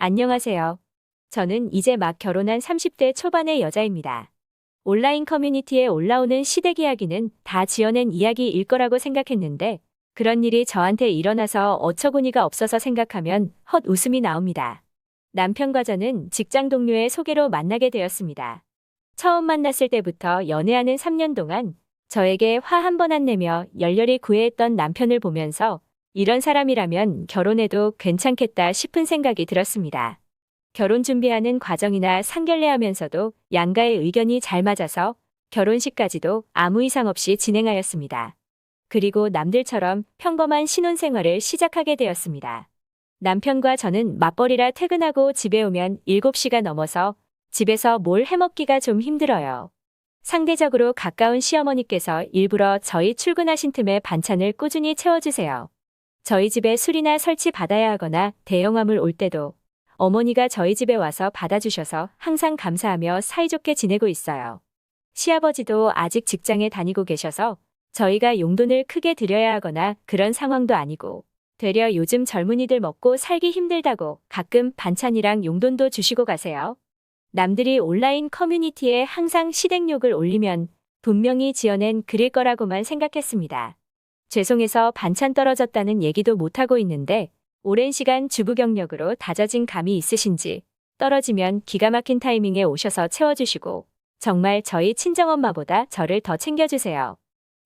안녕하세요. 저는 이제 막 결혼한 30대 초반의 여자입니다. 온라인 커뮤니티에 올라오는 시댁 이야기는 다 지어낸 이야기일 거라고 생각했는데 그런 일이 저한테 일어나서 어처구니가 없어서 생각하면 헛 웃음이 나옵니다. 남편과 저는 직장 동료의 소개로 만나게 되었습니다. 처음 만났을 때부터 연애하는 3년 동안 저에게 화 한 번 안 내며 열렬히 구애했던 남편을 보면서 이런 사람이라면 결혼해도 괜찮겠다 싶은 생각이 들었습니다. 결혼 준비하는 과정이나 상견례하면서도 양가의 의견이 잘 맞아서 결혼식까지도 아무 이상 없이 진행하였습니다. 그리고 남들처럼 평범한 신혼생활을 시작하게 되었습니다. 남편과 저는 맞벌이라 퇴근하고 집에 오면 7시가 넘어서 집에서 뭘 해먹기가 좀 힘들어요. 상대적으로 가까운 시어머니께서 일부러 저희 출근하신 틈에 반찬을 꾸준히 채워주세요. 저희 집에 술이나 설치 받아야 하거나 대형화물 올 때도 어머니가 저희 집에 와서 받아주셔서 항상 감사하며 사이좋게 지내고 있어요. 시아버지도 아직 직장에 다니고 계셔서 저희가 용돈을 크게 드려야 하거나 그런 상황도 아니고 되려 요즘 젊은이들 먹고 살기 힘들다고 가끔 반찬이랑 용돈도 주시고 가세요. 남들이 온라인 커뮤니티에 항상 시댁욕을 올리면 분명히 지어낸 글일 거라고만 생각했습니다. 죄송해서 반찬 떨어졌다는 얘기도 못하고 있는데 오랜 시간 주부 경력으로 다져진 감이 있으신지 떨어지면 기가 막힌 타이밍에 오셔서 채워주시고 정말 저희 친정엄마보다 저를 더 챙겨주세요.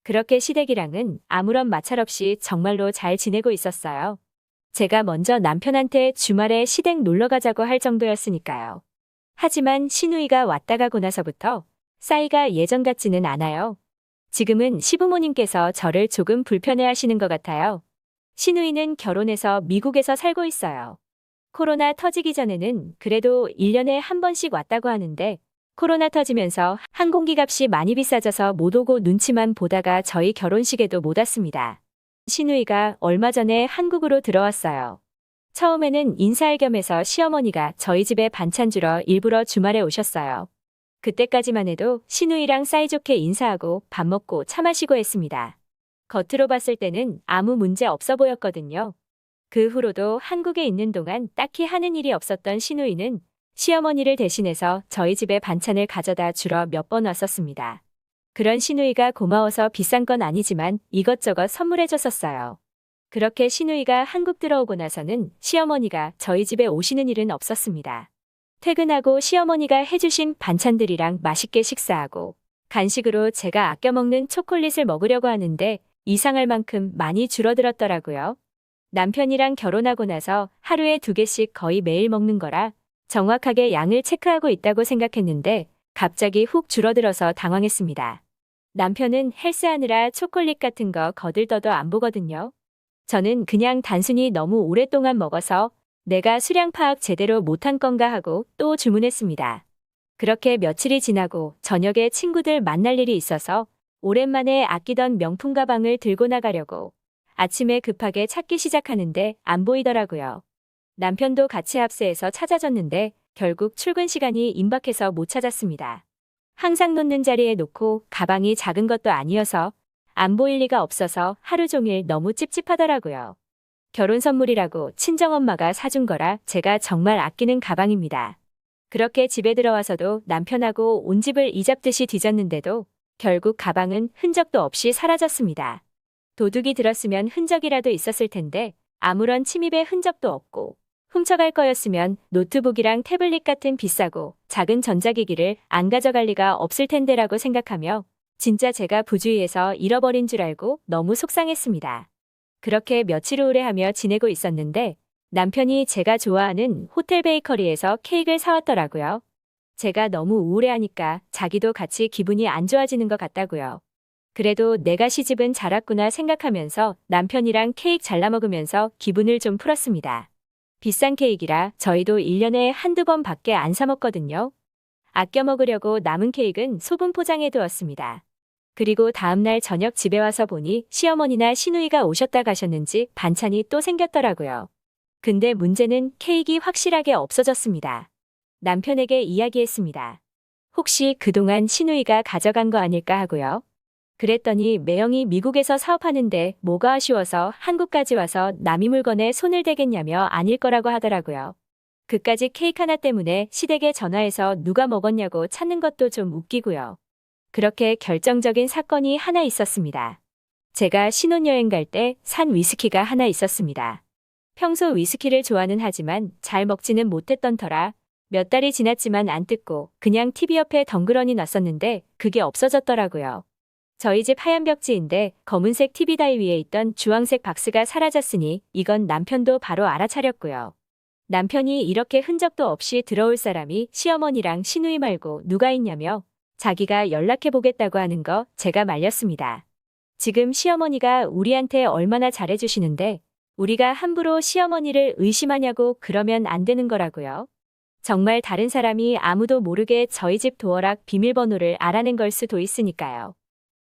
그렇게 시댁이랑은 아무런 마찰 없이 정말로 잘 지내고 있었어요. 제가 먼저 남편한테 주말에 시댁 놀러 가자고 할 정도였으니까요. 하지만 신우이가 왔다 가고 나서부터 싸이가 예전 같지는 않아요. 지금은 시부모님께서 저를 조금 불편해 하시는 것 같아요. 신우이는 결혼해서 미국에서 살고 있어요. 코로나 터지기 전에는 그래도 1년에 한 번씩 왔다고 하는데 코로나 터지면서 항공기 값이 많이 비싸져서 못 오고 눈치만 보다가 저희 결혼식에도 못 왔습니다. 신우이가 얼마 전에 한국으로 들어왔어요. 처음에는 인사할 겸해서 시어머니가 저희 집에 반찬 주러 일부러 주말에 오셨어요. 그때까지만 해도 신우이랑 사이좋게 인사하고 밥 먹고 차 마시고 했습니다. 겉으로 봤을 때는 아무 문제 없어 보였거든요. 그 후로도 한국에 있는 동안 딱히 하는 일이 없었던 신우이는 시어머니를 대신해서 저희 집에 반찬을 가져다 주러 몇 번 왔었습니다. 그런 신우이가 고마워서 비싼 건 아니지만 이것저것 선물해 줬었어요. 그렇게 신우이가 한국 들어오고 나서는 시어머니가 저희 집에 오시는 일은 없었습니다. 퇴근하고 시어머니가 해주신 반찬들이랑 맛있게 식사하고 간식으로 제가 아껴 먹는 초콜릿을 먹으려고 하는데 이상할 만큼 많이 줄어들었더라고요. 남편이랑 결혼하고 나서 하루에 두 개씩 거의 매일 먹는 거라 정확하게 양을 체크하고 있다고 생각했는데 갑자기 훅 줄어들어서 당황했습니다. 남편은 헬스하느라 초콜릿 같은 거 거들떠도 안 보거든요. 저는 그냥 단순히 너무 오랫동안 먹어서 내가 수량 파악 제대로 못한 건가 하고 또 주문했습니다. 그렇게 며칠이 지나고 저녁에 친구들 만날 일이 있어서 오랜만에 아끼던 명품 가방을 들고 나가려고 아침에 급하게 찾기 시작하는데 안 보이더라고요. 남편도 같이 합세해서 찾아줬는데 결국 출근 시간이 임박해서 못 찾았습니다. 항상 놓는 자리에 놓고 가방이 작은 것도 아니어서 안 보일 리가 없어서 하루 종일 너무 찝찝하더라고요. 결혼 선물이라고 친정엄마가 사준 거라 제가 정말 아끼는 가방입니다. 그렇게 집에 들어와서도 남편하고 온 집을 이잡듯이 뒤졌는데도 결국 가방은 흔적도 없이 사라졌습니다. 도둑이 들었으면 흔적이라도 있었을 텐데 아무런 침입의 흔적도 없고 훔쳐갈 거였으면 노트북이랑 태블릿 같은 비싸고 작은 전자기기를 안 가져갈 리가 없을 텐데라고 생각하며 진짜 제가 부주의해서 잃어버린 줄 알고 너무 속상했습니다. 그렇게 며칠 우울해하며 지내고 있었는데 남편이 제가 좋아하는 호텔 베이커리에서 케이크를 사왔더라고요. 제가 너무 우울해하니까 자기도 같이 기분이 안 좋아지는 것 같다고요. 그래도 내가 시집은 잘 왔구나 생각하면서 남편이랑 케이크 잘라 먹으면서 기분을 좀 풀었습니다. 비싼 케이크라 저희도 1년에 한두 번 밖에 안 사 먹거든요. 아껴 먹으려고 남은 케이크는 소분 포장해 두었습니다. 그리고 다음날 저녁 집에 와서 보니 시어머니나 시누이가 오셨다 가셨는지 반찬이 또 생겼더라고요. 근데 문제는 케이크 확실하게 없어졌습니다. 남편에게 이야기했습니다. 혹시 그동안 시누이가 가져간 거 아닐까 하고요. 그랬더니 매형이 미국에서 사업하는데 뭐가 아쉬워서 한국까지 와서 남이 물건에 손을 대겠냐며 아닐 거라고 하더라고요. 그까지 케이크 하나 때문에 시댁에 전화해서 누가 먹었냐고 찾는 것도 좀 웃기고요. 그렇게 결정적인 사건이 하나 있었습니다. 제가 신혼여행 갈 때 산 위스키가 하나 있었습니다. 평소 위스키를 좋아는 하지만 잘 먹지는 못했던 터라 몇 달이 지났지만 안 뜯고 그냥 TV 옆에 덩그러니 놨었는데 그게 없어졌더라고요. 저희 집 하얀 벽지인데 검은색 TV 다이 위에 있던 주황색 박스가 사라졌으니 이건 남편도 바로 알아차렸고요. 남편이 이렇게 흔적도 없이 들어올 사람이 시어머니랑 시누이 말고 누가 있냐며 자기가 연락해 보겠다고 하는 거 제가 말렸습니다. 지금 시어머니가 우리한테 얼마나 잘해주시는데 우리가 함부로 시어머니를 의심하냐고 그러면 안 되는 거라고요. 정말 다른 사람이 아무도 모르게 저희 집 도어락 비밀번호를 알아낸 걸 수도 있으니까요.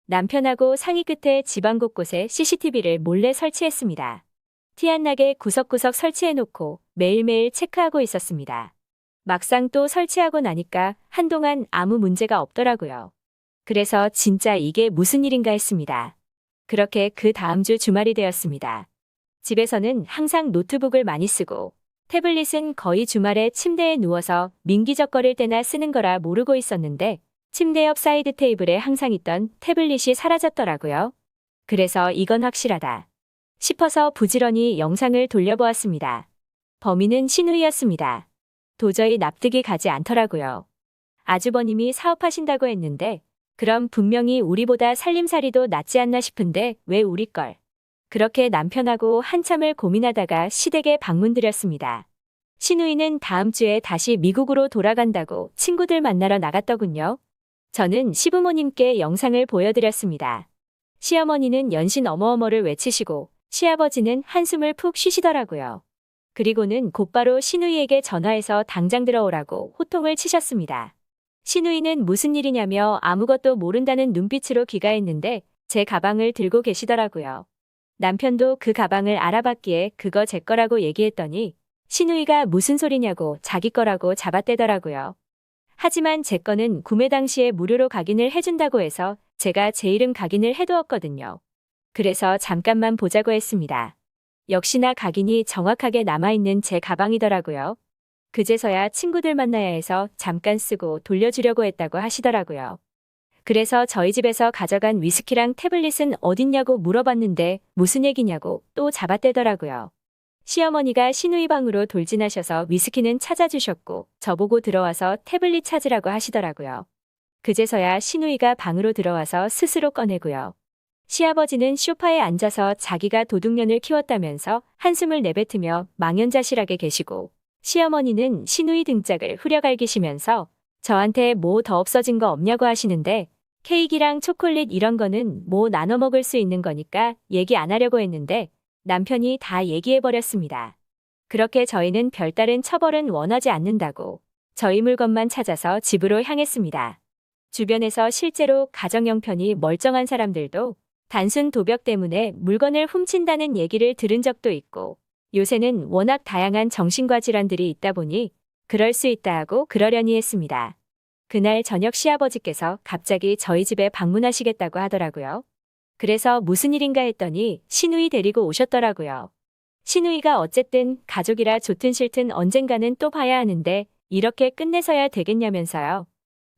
남편하고 상의 끝에 집안 곳곳에 CCTV를 몰래 설치했습니다. 티 안 나게 구석구석 설치해놓고 매일매일 체크하고 있었습니다. 막상 또 설치하고 나니까 한동안 아무 문제가 없더라고요. 그래서 진짜 이게 무슨 일인가 했습니다. 그렇게 그 다음 주 주말이 되었습니다. 집에서는 항상 노트북을 많이 쓰고 태블릿은 거의 주말에 침대에 누워서 민기적거릴 때나 쓰는 거라 모르고 있었는데 침대 옆 사이드 테이블에 항상 있던 태블릿이 사라졌더라고요. 그래서 이건 확실하다. 싶어서 부지런히 영상을 돌려보았습니다. 범인은 신우이였습니다. 도저히 납득이 가지 않더라고요. 아주버님이 사업하신다고 했는데 그럼 분명히 우리보다 살림살이도 낫지 않나 싶은데 왜 우리 걸? 그렇게 남편하고 한참을 고민하다가 시댁에 방문드렸습니다. 신우이는 다음 주에 다시 미국으로 돌아간다고 친구들 만나러 나갔더군요. 저는 시부모님께 영상을 보여드렸습니다. 시어머니는 연신 어머어머를 외치시고 시아버지는 한숨을 푹 쉬시더라고요. 그리고는 곧바로 신우이에게 전화해서 당장 들어오라고 호통을 치셨습니다. 신우이는 무슨 일이냐며 아무것도 모른다는 눈빛으로 귀가했는데 제 가방을 들고 계시더라고요. 남편도 그 가방을 알아봤기에 그거 제 거라고 얘기했더니 신우이가 무슨 소리냐고 자기 거라고 잡아떼더라고요. 하지만 제 거는 구매 당시에 무료로 각인을 해준다고 해서 제가 제 이름 각인을 해두었거든요. 그래서 잠깐만 보자고 했습니다. 역시나 각인이 정확하게 남아있는 제 가방이더라고요. 그제서야 친구들 만나야 해서 잠깐 쓰고 돌려주려고 했다고 하시더라고요. 그래서 저희 집에서 가져간 위스키랑 태블릿은 어딨냐고 물어봤는데 무슨 얘기냐고 또 잡아떼더라고요. 시어머니가 시누이 방으로 돌진하셔서 위스키는 찾아주셨고 저보고 들어와서 태블릿 찾으라고 하시더라고요. 그제서야 시누이가 방으로 들어와서 스스로 꺼내고요. 시아버지는 소파에 앉아서 자기가 도둑년을 키웠다면서 한숨을 내뱉으며 망연자실하게 계시고 시어머니는 시누이 등짝을 후려갈기시면서 저한테 뭐 더 없어진 거 없냐고 하시는데 케이크랑 초콜릿 이런 거는 뭐 나눠 먹을 수 있는 거니까 얘기 안 하려고 했는데 남편이 다 얘기해버렸습니다. 그렇게 저희는 별다른 처벌은 원하지 않는다고 저희 물건만 찾아서 집으로 향했습니다. 주변에서 실제로 가정 형편이 멀쩡한 사람들도 단순 도벽 때문에 물건을 훔친다는 얘기를 들은 적도 있고 요새는 워낙 다양한 정신과 질환들이 있다 보니 그럴 수 있다 하고 그러려니 했습니다. 그날 저녁 시아버지께서 갑자기 저희 집에 방문하시겠다고 하더라고요. 그래서 무슨 일인가 했더니 시누이 데리고 오셨더라고요. 시누이가 어쨌든 가족이라 좋든 싫든 언젠가는 또 봐야 하는데 이렇게 끝내서야 되겠냐면서요.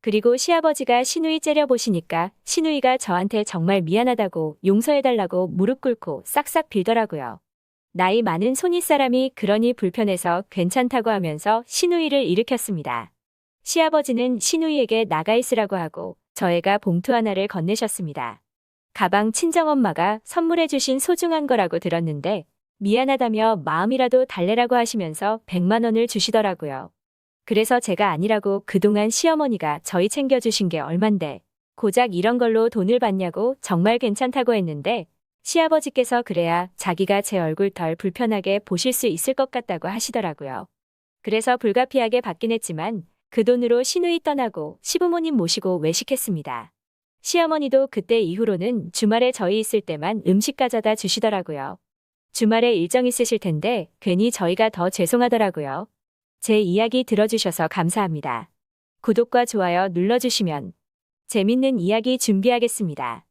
그리고 시아버지가 시누이 째려보시니까 시누이가 저한테 정말 미안하다고 용서해달라고 무릎 꿇고 싹싹 빌더라고요. 나이 많은 손윗사람이 그러니 불편해서 괜찮다고 하면서 시누이를 일으켰습니다. 시아버지는 시누이에게 나가 있으라고 하고 저애가 봉투 하나를 건네셨습니다. 가방 친정엄마가 선물해 주신 소중한 거라고 들었는데 미안하다며 마음이라도 달래라고 하시면서 100만 원을 주시더라고요. 그래서 제가 아니라고 그동안 시어머니가 저희 챙겨주신 게 얼만데 고작 이런 걸로 돈을 받냐고 정말 괜찮다고 했는데 시아버지께서 그래야 자기가 제 얼굴 덜 불편하게 보실 수 있을 것 같다고 하시더라고요. 그래서 불가피하게 받긴 했지만 그 돈으로 시누이 떠나고 시부모님 모시고 외식했습니다. 시어머니도 그때 이후로는 주말에 저희 있을 때만 음식 가져다 주시더라고요. 주말에 일정 있으실 텐데 괜히 저희가 더 죄송하더라고요. 제 이야기 들어주셔서 감사합니다. 구독과 좋아요 눌러주시면 재밌는 이야기 준비하겠습니다.